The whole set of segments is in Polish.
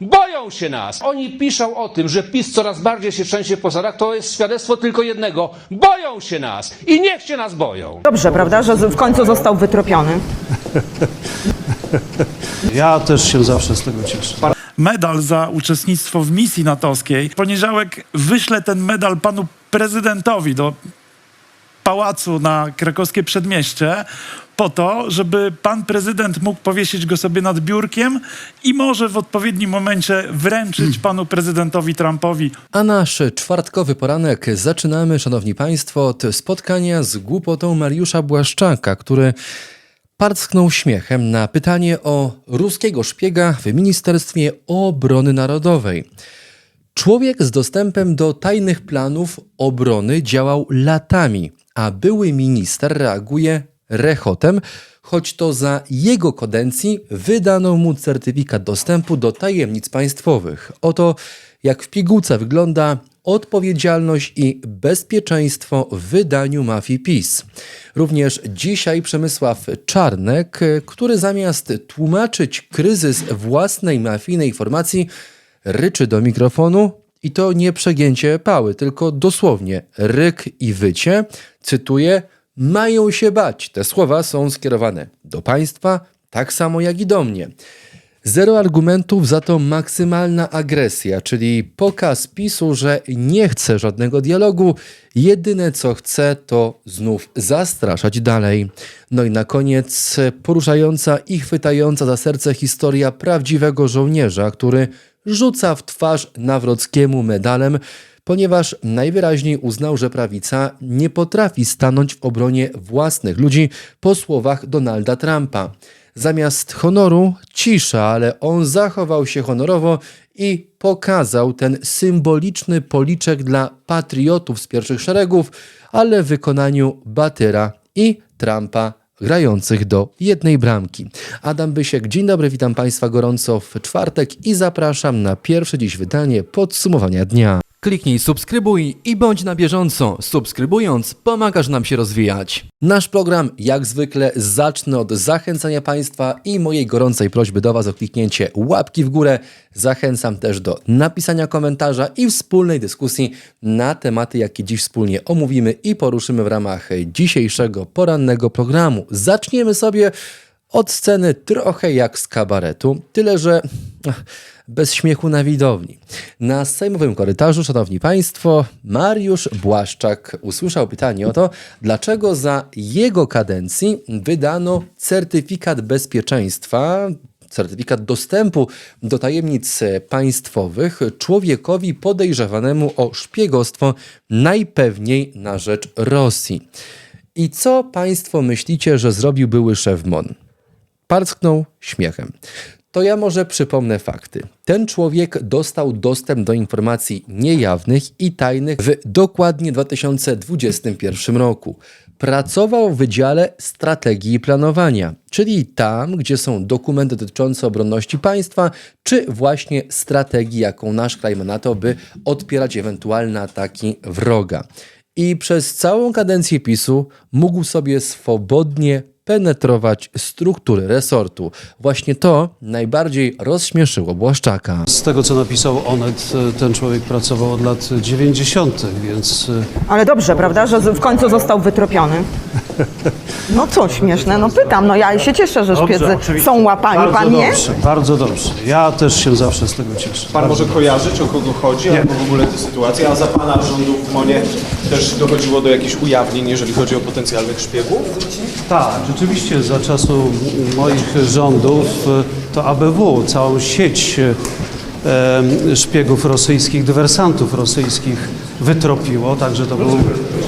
Boją się nas! Oni piszą o tym, że PiS coraz bardziej się trzęsie po to jest świadectwo tylko jednego. Boją się nas! I niech się nas boją! Dobrze, prawda, że w końcu został wytropiony. Ja też się zawsze z tego cieszę. medal za uczestnictwo w misji natowskiej. W poniedziałek wyślę ten medal panu prezydentowi do pałacu na krakowskie przedmieście po to, żeby pan prezydent mógł powiesić go sobie nad biurkiem i może w odpowiednim momencie wręczyć panu prezydentowi Trumpowi A nasz czwartkowy poranek zaczynamy, szanowni państwo, od spotkania z głupotą Mariusza Błaszczaka, który parsknął śmiechem na pytanie o ruskiego szpiega w Ministerstwie Obrony Narodowej. Człowiek z dostępem do tajnych planów obrony działał latami, a były minister reaguje rechotem, choć to za jego kadencji wydano mu certyfikat dostępu do tajemnic państwowych. Oto jak w pigułce wygląda odpowiedzialność i bezpieczeństwo w wydaniu mafii PiS. Również dzisiaj Przemysław Czarnek, który zamiast tłumaczyć kryzys własnej mafijnej formacji, ryczy do mikrofonu i to nie przegięcie pały, tylko dosłownie ryk i wycie. Cytuję: Mają się bać. Te słowa są skierowane do państwa, tak samo jak i do mnie. Zero argumentów, za to maksymalna agresja, czyli pokaz PiSu, że nie chce żadnego dialogu. Jedyne co chce, to znów zastraszać dalej. No i na koniec poruszająca i chwytająca za serce historia prawdziwego żołnierza, który rzuca w twarz Nawrockiemu medalem, ponieważ najwyraźniej uznał, że prawica nie potrafi stanąć w obronie własnych ludzi po słowach Donalda Trumpa. Zamiast honoru cisza, ale on zachował się honorowo i pokazał ten symboliczny policzek dla patriotów z pierwszych szeregów, ale w wykonaniu Batyra i Trumpa grających do jednej bramki. Adam Bysiek, dzień dobry, witam Państwa gorąco w czwartek i zapraszam na pierwsze dziś wydanie podsumowania dnia. Kliknij subskrybuj i bądź na bieżąco. Subskrybując pomagasz nam się rozwijać. Nasz program jak zwykle zacznę od zachęcania Państwa i mojej gorącej prośby do Was o kliknięcie łapki w górę. Zachęcam też do napisania komentarza i wspólnej dyskusji na tematy, jakie dziś wspólnie omówimy i poruszymy w ramach dzisiejszego porannego programu. Zaczniemy sobie od sceny trochę jak z kabaretu, tyle że bez śmiechu na widowni. Na sejmowym korytarzu, szanowni państwo, Mariusz Błaszczak usłyszał pytanie o to, dlaczego za jego kadencji wydano certyfikat bezpieczeństwa, certyfikat dostępu do tajemnic państwowych człowiekowi podejrzewanemu o szpiegostwo najpewniej na rzecz Rosji. I co państwo myślicie, że zrobił były szef MON? Parsknął śmiechem. To ja może przypomnę fakty. Ten człowiek dostał dostęp do informacji niejawnych i tajnych w dokładnie 2021 roku. Pracował w Wydziale Strategii i Planowania, czyli tam, gdzie są dokumenty dotyczące obronności państwa, czy właśnie strategii, jaką nasz kraj ma na to, by odpierać ewentualne ataki wroga. I przez całą kadencję PiSu mógł sobie swobodnie penetrować struktury resortu. Właśnie to najbardziej rozśmieszyło Błaszczaka. Z tego, co napisał Onet, ten człowiek pracował od lat 90., więc e, Ale dobrze, prawda, że w końcu został wytropiony. No co śmieszne, no pytam, no ja się cieszę, że szpiedzy oczywiście. są łapani, bardzo pan nie? dobrze, Bardzo dobrze. Ja też się zawsze z tego cieszę. Pan może kojarzyć, o kogo chodzi, albo w ogóle tę sytuację, a za Pana rządów w Monie też dochodziło do jakichś ujawnień, jeżeli chodzi o potencjalnych szpiegów? Tak, rzeczywiście za czasu moich rządów e, to ABW całą sieć e, szpiegów rosyjskich, dywersantów rosyjskich wytropiło, także to był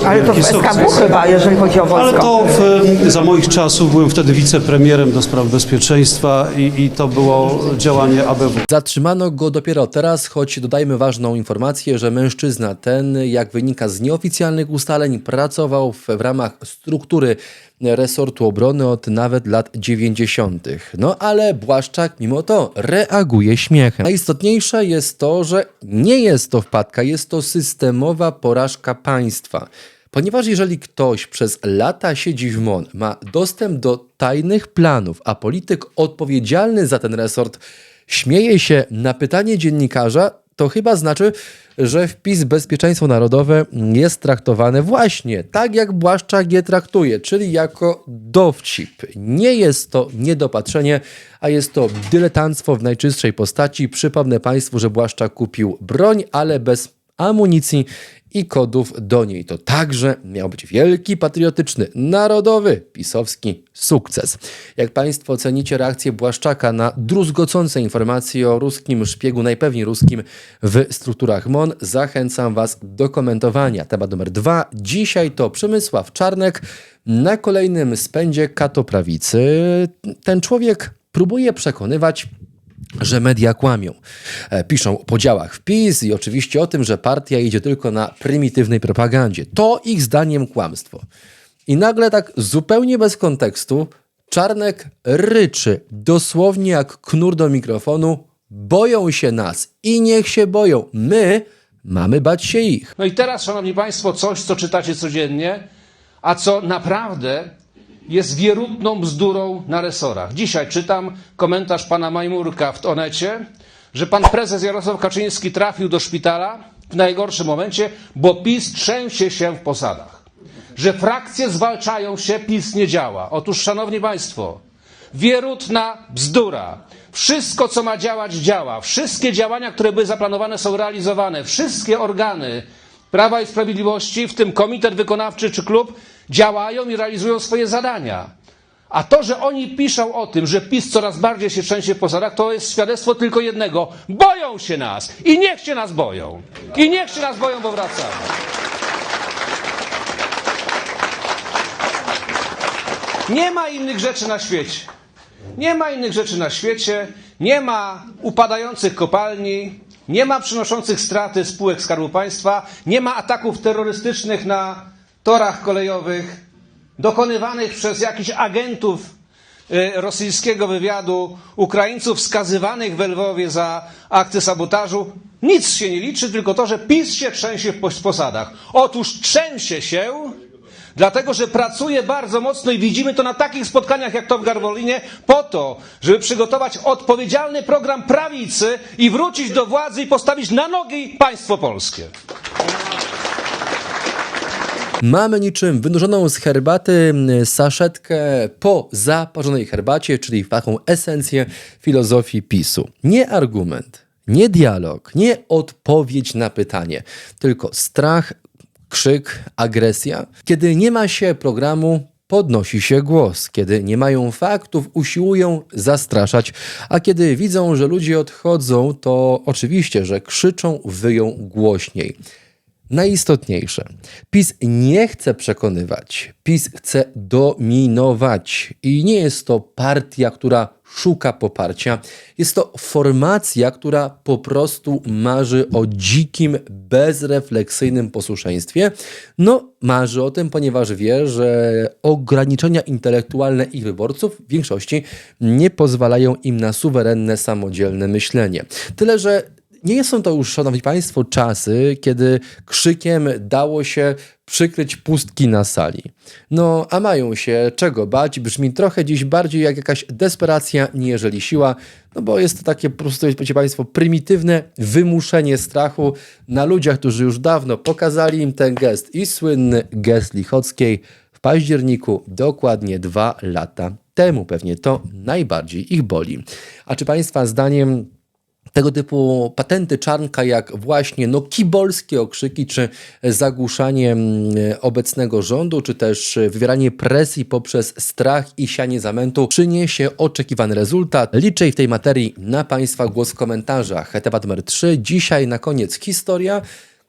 Ale to w SKW sukces. chyba, jeżeli chodzi o Ale wojsko. to w, za moich czasów byłem wtedy wicepremierem do spraw bezpieczeństwa i, i to było działanie ABW. Zatrzymano go dopiero teraz, choć dodajmy ważną informację, że mężczyzna ten, jak wynika z nieoficjalnych ustaleń, pracował w, w ramach struktury resortu obrony od nawet lat 90. No ale Błaszczak mimo to reaguje śmiechem. Najistotniejsze jest to, że nie jest to wpadka, jest to systemowa porażka państwa. Ponieważ jeżeli ktoś przez lata siedzi w MON, ma dostęp do tajnych planów, a polityk odpowiedzialny za ten resort śmieje się na pytanie dziennikarza, to chyba znaczy, że wpis bezpieczeństwo narodowe jest traktowany właśnie tak, jak Błaszczak je traktuje, czyli jako dowcip. Nie jest to niedopatrzenie, a jest to dyletanctwo w najczystszej postaci. Przypomnę Państwu, że Błaszczak kupił broń, ale bez amunicji i kodów do niej. To także miał być wielki, patriotyczny, narodowy, pisowski sukces. Jak Państwo cenicie reakcję Błaszczaka na druzgocące informacje o ruskim szpiegu, najpewniej ruskim w strukturach MON, zachęcam Was do komentowania. Temat numer dwa. Dzisiaj to Przemysław Czarnek na kolejnym spędzie katoprawicy. Ten człowiek próbuje przekonywać że media kłamią. E, Piszą o podziałach w PiS i oczywiście o tym, że partia idzie tylko na prymitywnej propagandzie. To ich zdaniem kłamstwo. I nagle tak zupełnie bez kontekstu Czarnek ryczy, dosłownie jak knur do mikrofonu, boją się nas i niech się boją. My mamy bać się ich. No i teraz, szanowni państwo, coś, co czytacie codziennie, a co naprawdę jest wierutną bzdurą na resorach. Dzisiaj czytam komentarz pana Majmurka w Onecie, że pan prezes Jarosław Kaczyński trafił do szpitala w najgorszym momencie, bo PiS trzęsie się w posadach. Że frakcje zwalczają się, PiS nie działa. Otóż, szanowni państwo, wierutna bzdura. Wszystko, co ma działać, działa. Wszystkie działania, które były zaplanowane, są realizowane. Wszystkie organy Prawa i Sprawiedliwości, w tym komitet wykonawczy czy klub, działają i realizują swoje zadania. A to, że oni piszą o tym, że PiS coraz bardziej się trzęsie w posadach, to jest świadectwo tylko jednego. Boją się nas i niech się nas boją. I niech się nas boją, bo wracamy. Nie ma innych rzeczy na świecie. Nie ma innych rzeczy na świecie. Nie ma upadających kopalni. Nie ma przynoszących straty spółek Skarbu Państwa. Nie ma ataków terrorystycznych na torach kolejowych dokonywanych przez jakichś agentów y, rosyjskiego wywiadu, Ukraińców skazywanych w Lwowie za akty sabotażu. Nic się nie liczy, tylko to, że PiS się trzęsie w pos- posadach. Otóż trzęsie się, dlatego że pracuje bardzo mocno i widzimy to na takich spotkaniach jak to w Garwolinie, po to, żeby przygotować odpowiedzialny program prawicy i wrócić do władzy i postawić na nogi państwo polskie. Mamy niczym wynurzoną z herbaty saszetkę po zaparzonej herbacie, czyli taką esencję filozofii PiSu. Nie argument, nie dialog, nie odpowiedź na pytanie, tylko strach, krzyk, agresja. Kiedy nie ma się programu, podnosi się głos. Kiedy nie mają faktów, usiłują zastraszać, a kiedy widzą, że ludzie odchodzą, to oczywiście, że krzyczą, wyją głośniej. Najistotniejsze. PiS nie chce przekonywać, PiS chce dominować. I nie jest to partia, która szuka poparcia. Jest to formacja, która po prostu marzy o dzikim, bezrefleksyjnym posłuszeństwie. No, marzy o tym, ponieważ wie, że ograniczenia intelektualne ich wyborców w większości nie pozwalają im na suwerenne, samodzielne myślenie. Tyle, że nie są to już, szanowni państwo, czasy, kiedy krzykiem dało się przykryć pustki na sali. No, a mają się czego bać, brzmi trochę dziś bardziej jak jakaś desperacja, niżeli siła, no bo jest to takie po prostu, państwo, prymitywne wymuszenie strachu na ludziach, którzy już dawno pokazali im ten gest i słynny gest Lichockiej w październiku, dokładnie dwa lata temu. Pewnie to najbardziej ich boli. A czy państwa zdaniem tego typu patenty czarnka, jak właśnie no, kibolskie okrzyki, czy zagłuszanie mm, obecnego rządu, czy też wywieranie presji poprzez strach i sianie zamętu przyniesie oczekiwany rezultat. Liczę w tej materii na Państwa głos w komentarzach. Temat numer 3. Dzisiaj na koniec historia,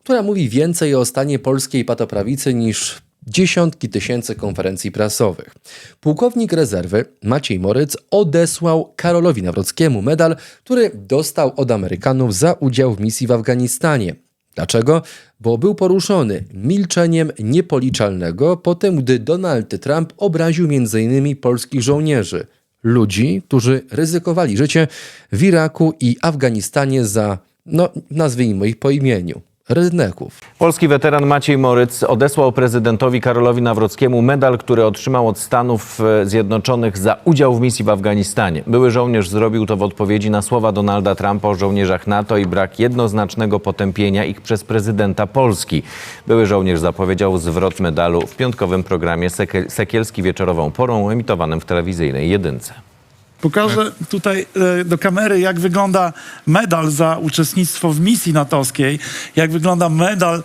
która mówi więcej o stanie polskiej patoprawicy niż dziesiątki tysięcy konferencji prasowych. Pułkownik rezerwy Maciej Moryc odesłał Karolowi Nawrockiemu medal, który dostał od Amerykanów za udział w misji w Afganistanie. Dlaczego? Bo był poruszony milczeniem niepoliczalnego po tym, gdy Donald Trump obraził m.in. polskich żołnierzy. Ludzi, którzy ryzykowali życie w Iraku i Afganistanie za, no nazwijmy ich po imieniu, redneków. Polski weteran Maciej Moryc odesłał prezydentowi Karolowi Nawrockiemu medal, który otrzymał od Stanów e, Zjednoczonych za udział w misji w Afganistanie. Były żołnierz zrobił to w odpowiedzi na słowa Donalda Trumpa o żołnierzach NATO i brak jednoznacznego potępienia ich przez prezydenta Polski. Były żołnierz zapowiedział zwrot medalu w piątkowym programie Sekiel- Sekielski wieczorową porą emitowanym w telewizyjnej jedynce. Pokażę tutaj e, do kamery, jak wygląda medal za uczestnictwo w misji natowskiej, jak wygląda medal,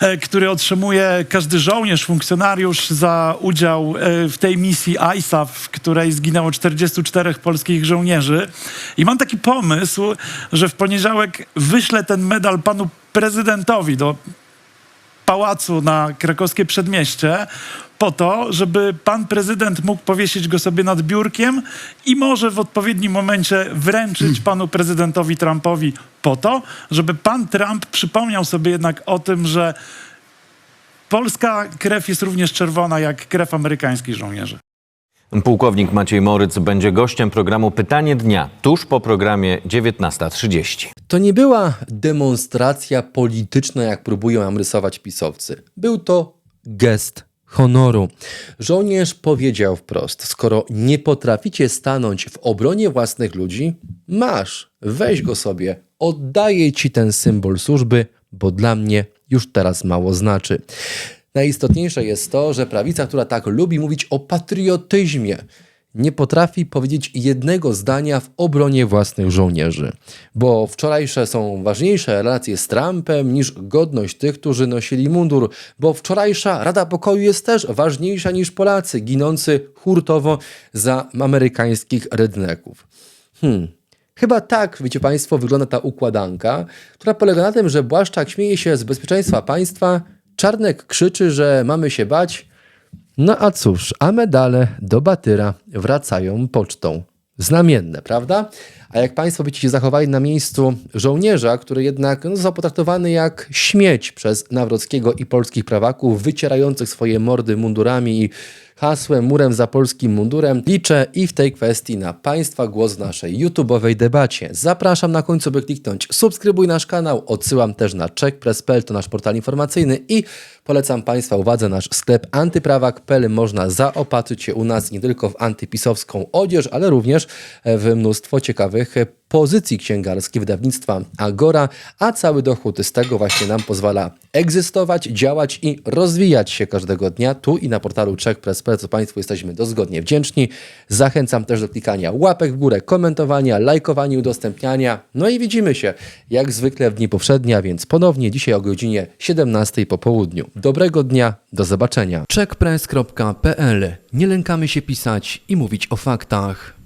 e, który otrzymuje każdy żołnierz, funkcjonariusz za udział e, w tej misji ISAF, w której zginęło 44 polskich żołnierzy. I mam taki pomysł, że w poniedziałek wyślę ten medal panu prezydentowi do pałacu na krakowskie przedmieście po to, żeby pan prezydent mógł powiesić go sobie nad biurkiem i może w odpowiednim momencie wręczyć panu prezydentowi Trumpowi po to, żeby pan Trump przypomniał sobie jednak o tym, że polska krew jest również czerwona jak krew amerykańskich żołnierzy. Pułkownik Maciej Moryc będzie gościem programu Pytanie Dnia tuż po programie 19.30. To nie była demonstracja polityczna, jak próbują nam rysować pisowcy. Był to gest honoru. Żołnierz powiedział wprost: Skoro nie potraficie stanąć w obronie własnych ludzi, masz, weź go sobie, oddaję ci ten symbol służby, bo dla mnie już teraz mało znaczy. Najistotniejsze jest to, że prawica, która tak lubi mówić o patriotyzmie, nie potrafi powiedzieć jednego zdania w obronie własnych żołnierzy. Bo wczorajsze są ważniejsze relacje z Trumpem niż godność tych, którzy nosili mundur. Bo wczorajsza Rada Pokoju jest też ważniejsza niż Polacy ginący hurtowo za amerykańskich redneków. Hmm. Chyba tak, wiecie Państwo, wygląda ta układanka, która polega na tym, że Błaszczak śmieje się z bezpieczeństwa państwa, Czarnek krzyczy, że mamy się bać, no a cóż, a medale do Batyra wracają pocztą. Znamienne, prawda? A jak Państwo byście się zachowali na miejscu żołnierza, który jednak no, został potraktowany jak śmieć przez Nawrockiego i polskich prawaków, wycierających swoje mordy mundurami i hasłem murem za polskim mundurem, liczę i w tej kwestii na Państwa głos w naszej YouTube'owej debacie. Zapraszam na końcu, by kliknąć subskrybuj nasz kanał, odsyłam też na checkpress.pl, to nasz portal informacyjny i polecam Państwa uwadze nasz sklep antyprawak.pl. Można zaopatrzyć się u nas nie tylko w antypisowską odzież, ale również w mnóstwo ciekawych pozycji księgarskich wydawnictwa Agora, a cały dochód z tego właśnie nam pozwala egzystować, działać i rozwijać się każdego dnia tu i na portalu checkpress.pl, co Państwu jesteśmy dozgodnie wdzięczni. Zachęcam też do klikania łapek w górę, komentowania, lajkowania, udostępniania. No i widzimy się jak zwykle w dni powszednie, a więc ponownie dzisiaj o godzinie 17 po południu. Dobrego dnia, do zobaczenia. checkpress.pl Nie lękamy się pisać i mówić o faktach.